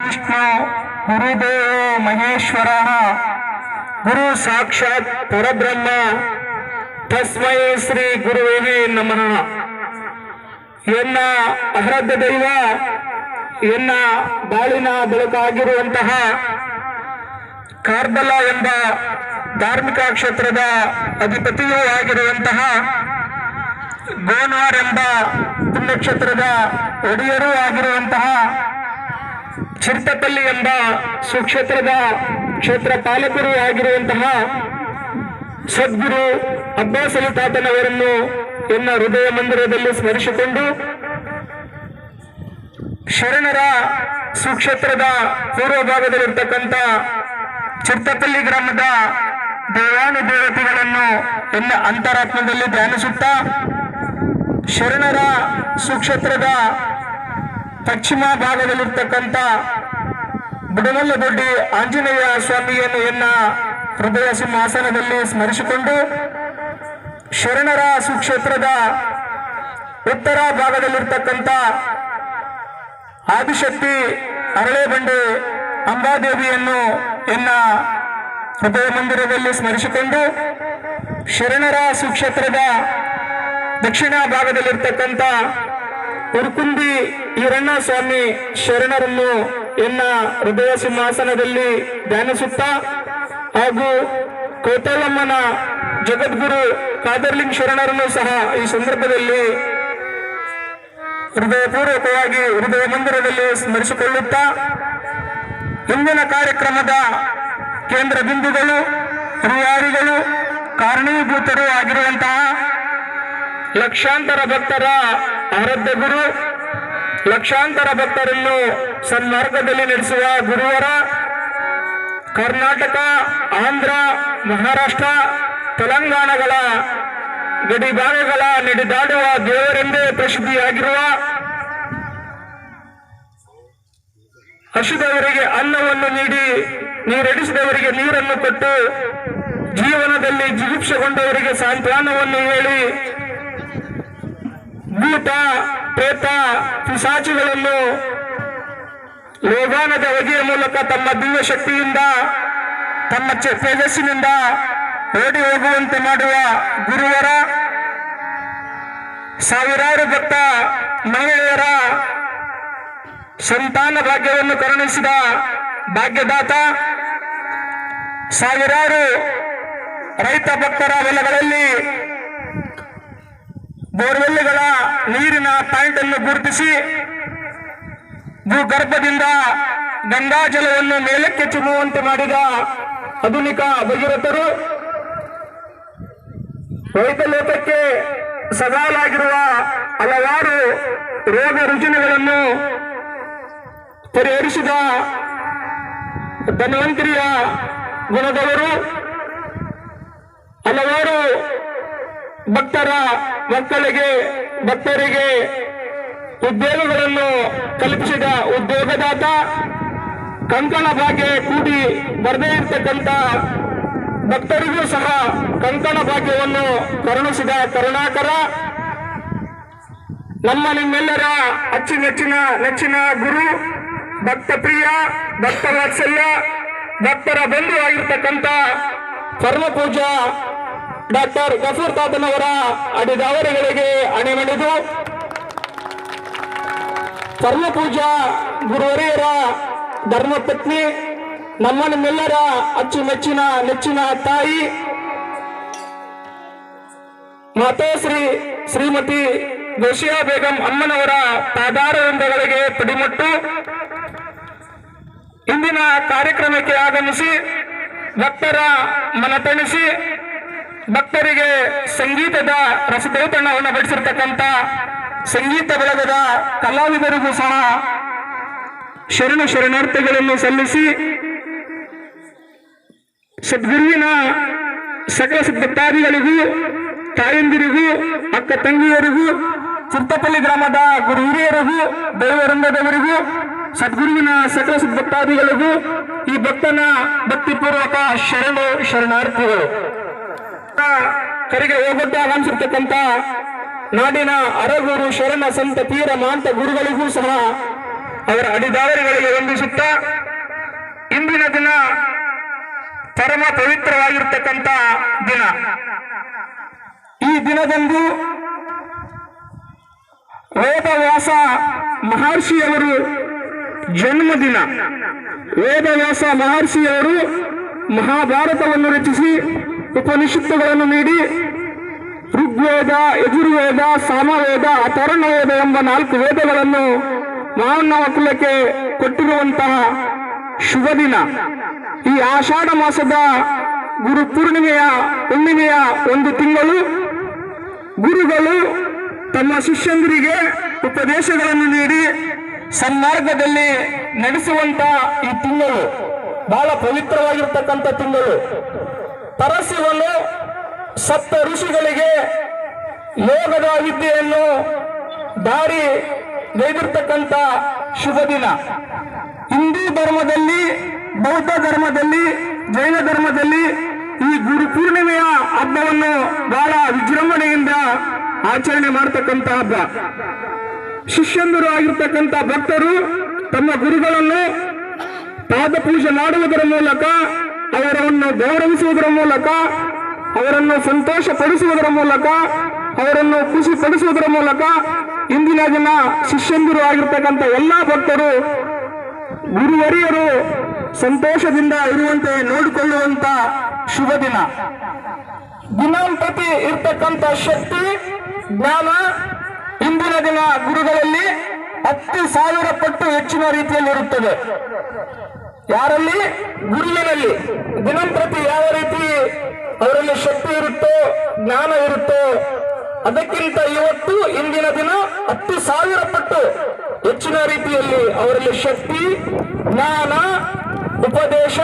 ವಿಷ್ಣು ಗುರುದೇವೋ ಮಹೇಶ್ವರ, ಗುರು ಸಾಕ್ಷಾತ್ ಪರಬ್ರಹ್ಮ, ತಸ್ಮೈ ಶ್ರೀ ಗುರುವೇ ನಮಃ. ಎನ್ನ ಅಹ್ರದ ದೈವ, ಎನ್ನ ಬಾಳಿನ ಬೆಳಕಾಗಿರುವಂತಹ ಕಾರ್ಬಲ ಎಂಬ ಧಾರ್ಮಿಕ ಕ್ಷೇತ್ರದ ಅಧಿಪತಿಯೂ ಆಗಿರುವಂತಹ ಗೋನಾರ್ ಎಂಬ ಪುಣ್ಯಕ್ಷೇತ್ರದ ಒಡೆಯರೂ ಆಗಿರುವಂತಹ ಚಿರ್ತಪಲ್ಲಿ ಎಂಬ ಸುಕ್ಷೇತ್ರದ ಕ್ಷೇತ್ರ ಪಾಲಕರು ಆಗಿರುವಂತಹ ಸದ್ಗುರು ಅಬ್ಬಾಸ್ ಅಲಿ ತಾತನವರನ್ನು ಎನ್ನ ಹೃದಯ ಮಂದಿರದಲ್ಲಿ ಸ್ಮರಿಸಿಕೊಂಡು ಶರಣರ ಸುಕ್ಷೇತ್ರದ ಪೂರ್ವ ಭಾಗದಲ್ಲಿರ್ತಕ್ಕಂಥ ಚಿರ್ತಪಲ್ಲಿ ಗ್ರಾಮದ ದೇವಾನುದೇವತೆಗಳನ್ನು ಎನ್ನ ಅಂತರಾತ್ಮದಲ್ಲಿ ಧ್ಯಾನಿಸುತ್ತಾ ಶರಣರ ಸುಕ್ಷೇತ್ರದ ಪಶ್ಚಿಮ ಭಾಗದಲ್ಲಿರ್ತಕ್ಕಂಥ ಬುಡಮಲ್ಲದೊಡ್ಡಿ ಆಂಜನೇಯ ಸ್ವಾಮಿಯನ್ನು ಎನ್ನ ಹೃದಯ ಸಿಂಹಾಸನದಲ್ಲಿ ಸ್ಮರಿಸಿಕೊಂಡು ಶರಣರ ಸುಕ್ಷೇತ್ರದ ಉತ್ತರ ಭಾಗದಲ್ಲಿರ್ತಕ್ಕಂಥ ಆದಿಶಕ್ತಿ ಅರಳೆಬಂಡೆ ಅಂಬಾದೇವಿಯನ್ನು ಎನ್ನ ಹೃದಯ ಮಂದಿರದಲ್ಲಿ ಸ್ಮರಿಸಿಕೊಂಡು ಶರಣರ ಸುಕ್ಷೇತ್ರದ ದಕ್ಷಿಣ ಭಾಗದಲ್ಲಿರ್ತಕ್ಕಂಥ ಉರ್ಕುಂದಿ ಈರಣ್ಣ ಸ್ವಾಮಿ ಶರಣರನ್ನು ಎನ್ನ ಹೃದಯ ಸಿಂಹಾಸನದಲ್ಲಿ ಧ್ಯಾನಿಸುತ್ತಾ ಹಾಗೂ ಕೋತಾಲಮ್ಮನ ಜಗದ್ಗುರು ಕಾದರ್ಲಿಂಗ್ ಶರಣರನ್ನು ಸಹ ಈ ಸಂದರ್ಭದಲ್ಲಿ ಹೃದಯಪೂರ್ವಕವಾಗಿ ಹೃದಯ ಮಂದಿರದಲ್ಲಿ ಸ್ಮರಿಸಿಕೊಳ್ಳುತ್ತಾ ಇಂದಿನ ಕಾರ್ಯಕ್ರಮದ ಕೇಂದ್ರ ಬಿಂದುಗಳು ರೂವಾರಿಗಳು ಕಾರಣೀಭೂತರು ಆಗಿರುವಂತಹ ಲಕ್ಷಾಂತರ ಭಕ್ತರ ಆರಾಧ್ಯ ಗುರು, ಲಕ್ಷಾಂತರ ಭಕ್ತರನ್ನು ಸನ್ಮಾರ್ಗದಲ್ಲಿ ನಡೆಸುವ ಗುರುವರ ಕರ್ನಾಟಕ, ಆಂಧ್ರ, ಮಹಾರಾಷ್ಟ್ರ, ತೆಲಂಗಾಣಗಳ ಗಡಿ ಭಾಗಗಳ ನಡೆದಾಡುವ ದೇವರೆಂದೇ ಪ್ರಸಿದ್ಧಿಯಾಗಿರುವ ಹಸಿದವರಿಗೆ ಅನ್ನವನ್ನು ನೀಡಿ ನೀರಡಿಸಿದವರಿಗೆ ನೀರನ್ನು ಕೊಟ್ಟು, ಜೀವನದಲ್ಲಿ ಜಿಗುಪ್ಸೆಗೊಂಡವರಿಗೆ ಸಾಂತ್ವನವನ್ನು ಹೇಳಿ ಭೂತ ಪ್ರೇತ ಪಿಶಾಚಿಗಳನ್ನು ಲೋಗಾನದ ಹೊಗೆಯ ಮೂಲಕ ತಮ್ಮ ದಿವ್ಯ ಶಕ್ತಿಯಿಂದ, ತಮ್ಮ ತೇಜಸ್ಸಿನಿಂದ ಓಡಿ ಹೋಗುವಂತೆ ಮಾಡುವ ಗುರುವರ, ಸಾವಿರಾರು ಭಕ್ತ ಮಹಿಳೆಯರ ಸಂತಾನ ಭಾಗ್ಯವನ್ನು ಕರುಣಿಸಿದ ಭಾಗ್ಯದಾತ, ಸಾವಿರಾರು ರೈತ ಭಕ್ತರ ಹೊಲಗಳಲ್ಲಿ ಬೋರ್ವೆಲ್ಗಳ ನೀರಿನ ಪಾಯಿಂಟ್ ಅನ್ನು ಗುರುತಿಸಿ ಭೂಗರ್ಭದಿಂದ ಗಂಗಾ ಜಲವನ್ನು ಮೇಲಕ್ಕೆ ಚಿಮ್ಮುವಂತೆ ಮಾಡಿದ ಆಧುನಿಕ ಭಗೀರಥರು ರೈತ ಲೋಕಕ್ಕೆ ಸವಾಲಾಗಿರುವ ಹಲವಾರು ರೋಗ ರುಜಿನಗಳನ್ನು ಪರಿಹರಿಸಿದ ಧನ್ವಂತರಿಯ ಗುಣದವರು ಹಲವಾರು ಭಕ್ತರ ಮಕ್ಕಳಿಗೆ, ಭಕ್ತರಿಗೆ ಉದ್ಯೋಗಗಳನ್ನು ಕಲ್ಪಿಸಿದ ಉದ್ಯೋಗದಾತ ಕಂಕಣ ಭಾಗ್ಯ ಕೂಡಿ ಬರದೇ ಇರತಕ್ಕಂಥ ಭಕ್ತರಿಗೂ ಸಹ ಕಂಕಣ ಭಾಗ್ಯವನ್ನು ಕರುಣಿಸಿದ ಕರುಣಾಕರ. ನಮ್ಮ ನಿಮ್ಮೆಲ್ಲರ ಅಚ್ಚುಮೆಚ್ಚಿನ, ನೆಚ್ಚಿನ ಗುರು, ಭಕ್ತ ಪ್ರಿಯ, ಭಕ್ತ ವಾತ್ಸಲ್ಯ, ಭಕ್ತರ ಬಂಧು ಆಗಿರ್ತಕ್ಕಂಥ ಪರಮ ಪೂಜಾ ಡಾಕ್ಟರ್ ಗಫೂರ್ ತಾತನವರ ಅಡಿದಾವರಿಗಳಿಗೆ ಅಣಿಮಣಿದು. ಪರಮ ಪೂಜಾ ಗುರುವರಿಯರ ಧರ್ಮಪತ್ನಿ, ನಮ್ಮ ಅಚ್ಚು ಅಚ್ಚುಮೆಚ್ಚಿನ ನೆಚ್ಚಿನ ತಾಯಿ ಮಾತಾಶ್ರೀ ಶ್ರೀಮತಿ ಗೋಶಿಯಾ ಬೇಗಂ ಅಮ್ಮನವರ ಪಾದಾರವೃಂದಗಳಿಗೆ ಪಡಿಮಟ್ಟು. ಇಂದಿನ ಕಾರ್ಯಕ್ರಮಕ್ಕೆ ಆಗಮಿಸಿ, ಭಕ್ತರ ಮನತಣಿಸಿ ಭಕ್ತರಿಗೆ ಸಂಗೀತದ ರಸದೌತಣವನ್ನು ಬಡಿಸಿರ್ತಕ್ಕಂಥ ಸಂಗೀತ ಬಳಗದ ಕಲಾವಿದರಿಗೂ ಸಹ ಶರಣ ಶರಣಾರ್ಥಿಗಳನ್ನು ಸಲ್ಲಿಸಿ ಸದ್ಗುರುವಿನ ಸಕಲ ಸಿದ್ಧಾರಿಗಳಿಗೂ ತಾಯಂದಿರಿಗೂ, ಅಕ್ಕ ತಂಗಿಯರಿಗೂ ಚಿರ್ತಪಲ್ಲಿ ಗ್ರಾಮದ ಗುರು ಹಿರಿಯರಿಗೂ ದೈವರಂಗದವರಿಗೂ ಸದ್ಗುರುವಿನ ಸಕಲ ಸಿದ್ಧಾರಿಗಳಿಗೂ ಈ ಭಕ್ತನ ಭಕ್ತಿಪೂರ್ವಕ ಶರಣು ಶರಣಾರ್ಥಿಗಳು. ಕರೆಗೆ ಹೋಗುತ್ತಾ ಅನ್ಸಿರ್ತಕ್ಕಂತ ನಾಡಿನ ಅರಗೂರು ಶರಣ ಸಂತ ತೀರ ಮಾಂತ ಗುರುಗಳಿಗೂ ಸಹ ಅವರ ಅಡಿದಾವರಿಗಳಿಗೆ ವಂದಿಸುತ್ತಾ ಇಂದಿನ ದಿನ ಪರಮ ಪವಿತ್ರವಾಗಿರ್ತಕ್ಕಂಥ ದಿನ. ಈ ದಿನದಂದು ವೇದವ್ಯಾಸ ಮಹರ್ಷಿಯವರು ಜನ್ಮದಿನ. ವೇದವ್ಯಾಸ ಮಹರ್ಷಿಯವರು ಮಹಾಭಾರತವನ್ನು ರಚಿಸಿ ಉಪನಿಷತ್ತುಗಳನ್ನು ನೀಡಿ ಋಗ್ವೇದ, ಯಜುರ್ವೇದ, ಸಾಮವೇದ ಅಥರ್ಣವೇದ ಎಂಬ ನಾಲ್ಕು ವೇದಗಳನ್ನು ಮಾನವ ಕುಲಕ್ಕೆ ಕೊಟ್ಟಿರುವಂತಹ ಶುಭ ದಿನ ಈ ಆಷಾಢ ಮಾಸದ ಗುರು ಪೂರ್ಣಿಮೆಯ ಹುಣ್ಣಿಮೆಯ ಒಂದು ತಿಂಗಳು ಗುರುಗಳು ತಮ್ಮ ಶಿಷ್ಯಂದರಿಗೆ ಉಪದೇಶಗಳನ್ನು ನೀಡಿ ಸನ್ಮಾರ್ಗದಲ್ಲಿ ನಡೆಸುವಂತ ಈ ತಿಂಗಳು. ಬಹಳ ಪವಿತ್ರವಾಗಿರ್ತಕ್ಕಂಥ ತಿಂಗಳು. ಪರಸ್ಯವನ್ನು ಸಪ್ತ ಋಷಿಗಳಿಗೆ ಯೋಗದ ವಿದ್ಯೆಯನ್ನು ದಾರಿ ಗೈದಿರ್ತಕ್ಕಂಥ ಶುಭ ದಿನ. ಹಿಂದೂ ಧರ್ಮದಲ್ಲಿ, ಬೌದ್ಧ ಧರ್ಮದಲ್ಲಿ, ಜೈನ ಧರ್ಮದಲ್ಲಿ ಈ ಗುರು ಪೂರ್ಣಿಮೆಯ ಹಬ್ಬವನ್ನು ಬಹಳ ವಿಜೃಂಭಣೆಯಿಂದ ಆಚರಣೆ ಮಾಡತಕ್ಕಂಥ ಹಬ್ಬ. ಶಿಷ್ಯಂದರು ಆಗಿರ್ತಕ್ಕಂಥ ಭಕ್ತರು ತಮ್ಮ ಗುರುಗಳನ್ನು ಪಾದ ಪೂಜೆ ಮಾಡುವುದರ ಮೂಲಕ ಅವರನ್ನು ಗೌರವಿಸುವುದರ ಮೂಲಕ, ಅವರನ್ನು ಸಂತೋಷ ಪಡಿಸುವುದರ ಮೂಲಕ, ಅವರನ್ನು ಖುಷಿ ಪಡಿಸುವುದರ ಮೂಲಕ ಇಂದಿನ ದಿನ ಶಿಷ್ಯಂದಿರು ಆಗಿರ್ತಕ್ಕಂಥ ಎಲ್ಲ ಭಕ್ತರು, ಗುರುವರಿಯರು ಸಂತೋಷದಿಂದ ಇರುವಂತೆ ನೋಡಿಕೊಳ್ಳುವಂತ ಶುಭ ದಿನ. ದಿನಾಂಪತಿ ಇರ್ತಕ್ಕಂಥ ಶಕ್ತಿ, ಜ್ಞಾನ ಇಂದಿನ ದಿನ ಗುರುಗಳಲ್ಲಿ ಹತ್ತು ಸಾವಿರ ಪಟ್ಟು ಹೆಚ್ಚಿನ ರೀತಿಯಲ್ಲಿ ಇರುತ್ತದೆ ಯಾರಲ್ಲಿ? ಗುರುವಿನಲ್ಲಿ. ದಿನಂಪ್ರತಿ ಯಾವ ರೀತಿ ಅವರಲ್ಲಿ ಶಕ್ತಿ ಇರುತ್ತೋ, ಜ್ಞಾನ ಇರುತ್ತೋ, ಅದಕ್ಕಿಂತ ಇವತ್ತು ಇಂದಿನ ದಿನ ಹತ್ತು ಸಾವಿರ ಪಟ್ಟು ಹೆಚ್ಚಿನ ರೀತಿಯಲ್ಲಿ ಅವರಲ್ಲಿ ಶಕ್ತಿ, ಜ್ಞಾನ, ಉಪದೇಶ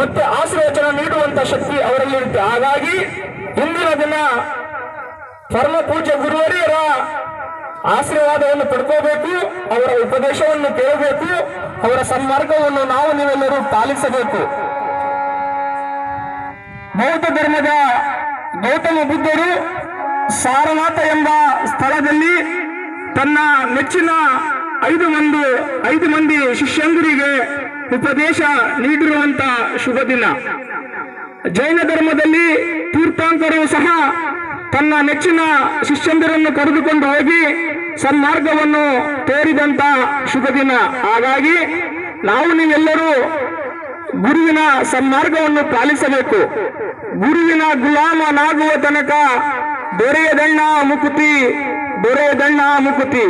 ಮತ್ತೆ ಆಶ್ರಯಚನ ನೀಡುವಂತ ಶಕ್ತಿ ಅವರಲ್ಲಿ ಇರುತ್ತೆ. ಹಾಗಾಗಿ ಇಂದಿನ ದಿನ ಪರಮ ಪೂಜ್ಯ ಗುರುವರಿಯರ ಆಶೀರ್ವಾದವನ್ನು ಪಡ್ಕೋಬೇಕು, ಅವರ ಉಪದೇಶವನ್ನು ಕೇಳಬೇಕು, ಅವರ ಸನ್ಮಾರ್ಗವನ್ನು ನಾವು ನೀವೆಲ್ಲರೂ ಪಾಲಿಸಬೇಕು. ಬೌದ್ಧ ಧರ್ಮದ ಗೌತಮ ಬುದ್ಧರು ಸಾರನಾಥ ಎಂಬ ಸ್ಥಳದಲ್ಲಿ ತನ್ನ ನೆಚ್ಚಿನ ಐದು ಮಂದಿ ಐದು ಮಂದಿ ಶಿಷ್ಯಂದರಿಗೆ ಉಪದೇಶ ನೀಡಿರುವಂತ ಶುಭ ದಿನ. ಜೈನ ಧರ್ಮದಲ್ಲಿ ತೀರ್ಥಾಂಕರು ಸಹ ತನ್ನ ನೆಚ್ಚಿನ ಶಿಷ್ಯಂದರನ್ನು ಕರೆದುಕೊಂಡು ಹೋಗಿ ಸನ್ಮಾರ್ಗವನ್ನು ತೋರಿದಂತ ಶುಭ ದಿನ. ಹಾಗಾಗಿ ನಾವು ನೀವೆಲ್ಲರೂ ಗುರುವಿನ ಸನ್ಮಾರ್ಗವನ್ನು ಪಾಲಿಸಬೇಕು. ಗುರುವಿನ ಗುಲಾಮನಾಗುವ ತನಕ ದೊರೆಯದಣ್ಣ ಮುಕುತಿ ದೊರೆಯದಣ್ಣ ಮುಕುತಿ.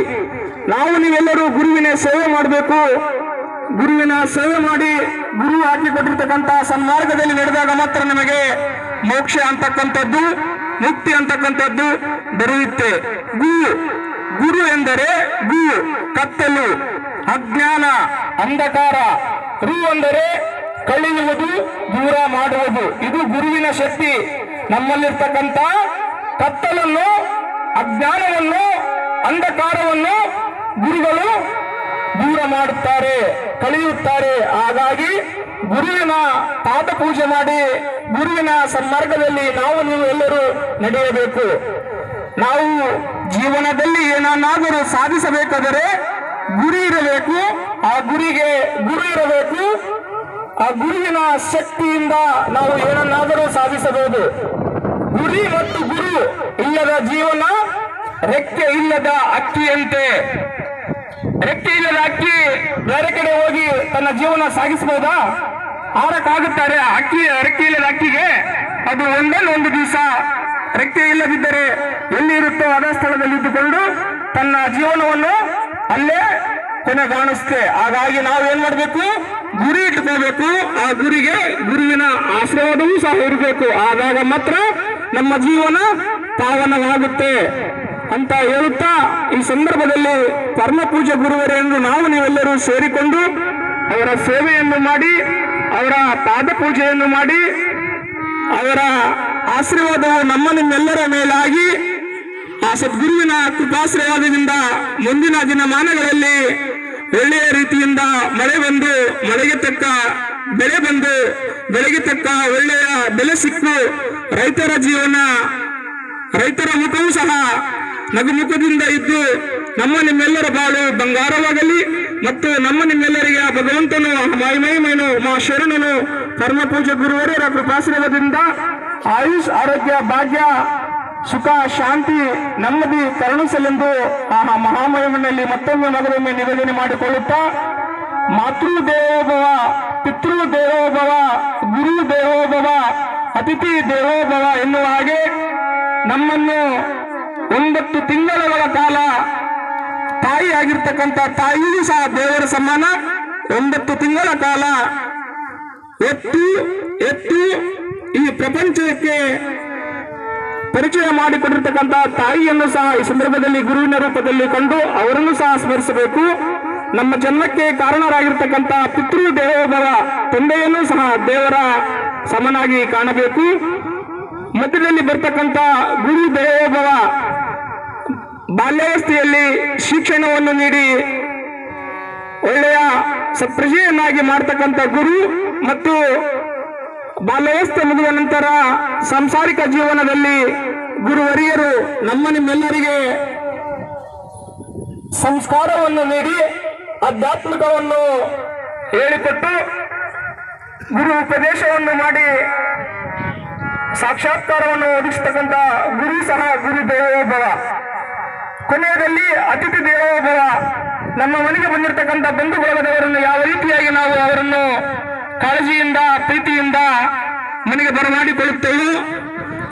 ನಾವು ನೀವೆಲ್ಲರೂ ಗುರುವಿನ ಸೇವೆ ಮಾಡಬೇಕು. ಗುರುವಿನ ಸೇವೆ ಮಾಡಿ ಗುರು ಹಾಕಿಕೊಟ್ಟಿರ್ತಕ್ಕಂಥ ಸನ್ಮಾರ್ಗದಲ್ಲಿ ನಡೆದಾಗ ಮಾತ್ರ ನಮಗೆ ಮೋಕ್ಷ ಅಂತಕ್ಕಂಥದ್ದು, ಮುಕ್ತಿ ಅಂತಕ್ಕಂಥದ್ದು ದೊರೆಯುತ್ತೆ. ಗು ಗುರು ಎಂದರೆ ಗು ಕತ್ತಲು, ಅಜ್ಞಾನ, ಅಂಧಕಾರ. ರು ಅಂದರೆ ಕಳೆಯುವುದು ದೂರ ಮಾಡುವುದು. ಇದು ಗುರುವಿನ ಶಕ್ತಿ. ನಮ್ಮಲ್ಲಿರ್ತಕ್ಕಂಥ ಕತ್ತಲನ್ನು, ಅಜ್ಞಾನವನ್ನು, ಅಂಧಕಾರವನ್ನು ಗುರುಗಳು ದೂರ ಮಾಡುತ್ತಾರೆ ಕಳೆಯುತ್ತಾರೆ ಹಾಗಾಗಿ ಗುರುವಿನ ಪಾದ ಪೂಜೆ ಮಾಡಿ ಗುರುವಿನ ಸನ್ಮಾರ್ಗದಲ್ಲಿ ನಾವು ನೀವು ಎಲ್ಲರೂ ನಡೆಯಬೇಕು. ನಾವು ಜೀವನದಲ್ಲಿ ಏನನ್ನಾದರೂ ಸಾಧಿಸಬೇಕಾದರೆ ಗುರಿ ಇರಬೇಕು. ಆ ಗುರಿಗೆ ಗುರು ಇರಬೇಕು. ಆ ಗುರುವಿನ ಶಕ್ತಿಯಿಂದ ನಾವು ಏನನ್ನಾದರೂ ಸಾಧಿಸಬಹುದು. ಗುರಿ ಮತ್ತು ಗುರು ಇಲ್ಲದ ಜೀವನ ರೆಕ್ಕೆ ಇಲ್ಲದ ಅಕ್ಕಿಯಂತೆ. ರೆಕ್ಕೆ ಇಲ್ಲದ ಅಕ್ಕಿ ಬೇರೆ ಕಡೆ ಹೋಗಿ ತನ್ನ ಜೀವನ ಸಾಗಿಸಬಹುದಾ? ಆರಕ್ಕಾಗುತ್ತಾರೆ ಅಕ್ಕಿ, ರೆಕ್ಕೆ ಇಲ್ಲದ ಅಕ್ಕಿಗೆ. ಅದು ಒಂದಲ್ಲ ಒಂದು ದಿವಸ. ರೆಕ್ಕೆ ಇಲ್ಲದಿದ್ದರೆ ಎಲ್ಲಿ ಇರುತ್ತೋ ಅದೇ ಸ್ಥಳದಲ್ಲಿ ಇದ್ದುಕೊಂಡು ತನ್ನ ಜೀವನವನ್ನು ಅಲ್ಲೇ ಕೊನೆಗಾಣಿಸುತ್ತೆ ಹಾಗಾಗಿ ನಾವು ಏನ್ ಮಾಡಬೇಕು? ಗುರಿ ಇಟ್ಕೋಬೇಕು ಆ ಗುರಿಗೆ ಗುರುವಿನ ಆಶೀರ್ವಾದವೂ ಸಹ ಇರಬೇಕು. ಆದಾಗ ಮಾತ್ರ ನಮ್ಮ ಜೀವನ ಪಾವನವಾಗುತ್ತೆ ಅಂತ ಹೇಳುತ್ತಾ ಈ ಸಂದರ್ಭದಲ್ಲಿ ಪರಮ ಪೂಜೆ ಗುರುವರೆಂದು ನಾವು ನೀವೆಲ್ಲರೂ ಸೇರಿಕೊಂಡು ಅವರ ಸೇವೆಯನ್ನು ಮಾಡಿ, ಅವರ ಪಾದ ಪೂಜೆಯನ್ನು ಮಾಡಿ, ಅವರ ಆಶೀರ್ವಾದವು ನಮ್ಮ ನಿಮ್ಮೆಲ್ಲರ ಮೇಲಾಗಿ. ಆ ಸದ್ಗುರುವಿನ ಕೃಪಾಶ್ರಯದಿಂದ ಮುಂದಿನ ದಿನಮಾನಗಳಲ್ಲಿ ಒಳ್ಳೆಯ ರೀತಿಯಿಂದ ಮಳೆ ಬಂದು, ಮಳೆಗೆ ತಕ್ಕ ಬೆಳೆ ಬಂದು, ಬೆಳೆಗೆ ತಕ್ಕ ಒಳ್ಳೆಯ ಬೆಲೆ ಸಿಕ್ಕು. ರೈತರ ಜೀವನ, ರೈತರ ಮುಖವೂ ಸಹ ನಗುಮುಖದಿಂದ ಇದ್ದು ನಮ್ಮ ನಿಮ್ಮೆಲ್ಲರ ಬಾಳು ಬಂಗಾರವಾಗಲಿ. ಮತ್ತು ನಮ್ಮ ನಿಮ್ಮೆಲ್ಲರಿಗೆ ಆ ಭಗವಂತನು ಮೈ ಮೈ ಶರಣನು, ಕರ್ಮ ಪೂಜೆ ಗುರುವರರ ಕೃಪಾಶ್ರಯದಿಂದ ಆಯುಷ್, ಆರೋಗ್ಯ, ಭಾಗ್ಯ, ಸುಖ, ಶಾಂತಿ, ನೆಮ್ಮದಿ ಕರುಣಿಸಲೆಂದು ಆ ಮಹಾಮಯಮನಲ್ಲಿ ಮತ್ತೊಮ್ಮೆ ಮಗದೊಮ್ಮೆ ನಿವೇದನೆ ಮಾಡಿಕೊಳ್ಳುತ್ತಾ ಮಾತೃ ದೇವೋಭವ ಪಿತೃ ದೇವೋಭವ ಗುರು ದೇವೋಭವ ಅತಿಥಿ ದೇವೋಭವ ಎನ್ನುವ ಹಾಗೆ ನಮ್ಮನ್ನು ಒಂಬತ್ತು ತಿಂಗಳುಗಳ ಕಾಲ ತಾಯಿ ಆಗಿರ್ತಕ್ಕಂಥ ತಾಯಿಯೂ ಸಹ ದೇವರ ಸಮಾನ. ಒಂಬತ್ತು ತಿಂಗಳ ಕಾಲ ಎತ್ತು ಎತ್ತು ಈ ಪ್ರಪಂಚಕ್ಕೆ ಪರಿಚಯ ಮಾಡಿಕೊಂಡಿರ್ತಕ್ಕಂಥ ತಾಯಿಯನ್ನು ಸಹ ಈ ಸಂದರ್ಭದಲ್ಲಿ ಗುರುವಿನ ರೂಪದಲ್ಲಿ ಕಂಡು ಅವರನ್ನು ಸಹ ಸ್ಮರಿಸಬೇಕು. ನಮ್ಮ ಜನ್ಮಕ್ಕೆ ಕಾರಣರಾಗಿರ್ತಕ್ಕಂಥ ಪಿತೃ ದೇವೋಭವ ತಂದೆಯನ್ನು ಸಹ ದೇವರ ಸಮನಾಗಿ ಕಾಣಬೇಕು. ಮಧ್ಯದಲ್ಲಿ ಬರ್ತಕ್ಕಂಥ ಗುರು ದೇವೋಭವ ಬಾಲ್ಯಾವಸ್ಥೆಯಲ್ಲಿ ಶಿಕ್ಷಣವನ್ನು ನೀಡಿ ಒಳ್ಳೆಯ ಪ್ರಜೆಯನ್ನಾಗಿ ಮಾಡ್ತಕ್ಕಂಥ ಗುರು ಮತ್ತು ಬಾಲ್ಯಾವಸ್ಥೆ ಮುಗಿದ ನಂತರ ಸಾಂಸಾರಿಕ ಜೀವನದಲ್ಲಿ ಗುರುವರಿಯರು ನಮ್ಮ ನಿಮ್ಮೆಲ್ಲರಿಗೆ ಸಂಸ್ಕಾರವನ್ನು ನೀಡಿ ಆಧ್ಯಾತ್ಮಿಕವನ್ನು ಹೇಳಿಕೊಟ್ಟು ಗುರು ಉಪದೇಶವನ್ನು ಮಾಡಿ ಸಾಕ್ಷಾತ್ಕಾರವನ್ನು ಒದಗಿಸ್ತಕ್ಕಂಥ ಗುರು ಸಹ ಗುರು ದೇವೋಭವ ಕೊನೆಯದಲ್ಲಿ ಅತಿಥಿ ದೇವೋಭವ ನಮ್ಮ ಮನೆಗೆ ಬಂದಿರತಕ್ಕಂಥ ಬಂಧು ಬಳಗದವರನ್ನು ಯಾವ ರೀತಿಯಾಗಿ ನಾವು ಅವರನ್ನು ಕಾಳಜಿಯಿಂದ, ಪ್ರೀತಿಯಿಂದ ಮನೆಗೆ ಬರಮಾಡಿಕೊಳ್ಳುತ್ತೇವೆ.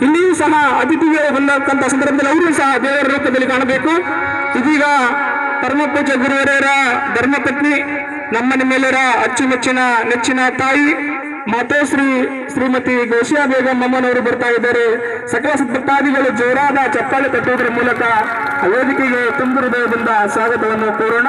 ಇಲ್ಲಿಯೂ ಸಹ ಅತಿಥಿಗೆ ಬಂದಕ್ಕಂಥ ಸಂದರ್ಭದಲ್ಲಿ ಅವರು ಸಹ ದೇವರ ರೂಪದಲ್ಲಿ ಕಾಣಬೇಕು. ಇದೀಗ ಪರಮಪೂಜ ಗುರುವರೆಯರ ಧರ್ಮಪತ್ನಿ, ನಮ್ಮ ನಿಮ್ಮೆಲ್ಲರ ಅಚ್ಚುಮೆಚ್ಚಿನ ನೆಚ್ಚಿನ ತಾಯಿ ಮಾತೋಶ್ರೀ ಶ್ರೀಮತಿ ಗೋಶಿಯಾ ಬೇಗಂ ಅಮ್ಮನವರು ಬರ್ತಾ ಇದ್ದಾರೆ. ಸಕಲ ಭಕ್ತಾದಿಗಳು ಜೋರಾದ ಚಪ್ಪಾಳೆ ತಟ್ಟುವುದರ ಮೂಲಕ ವೇದಿಕೆಗೆ ತುಂಬಿರುವುದರಿಂದ ಸ್ವಾಗತವನ್ನು ಕೋರೋಣ.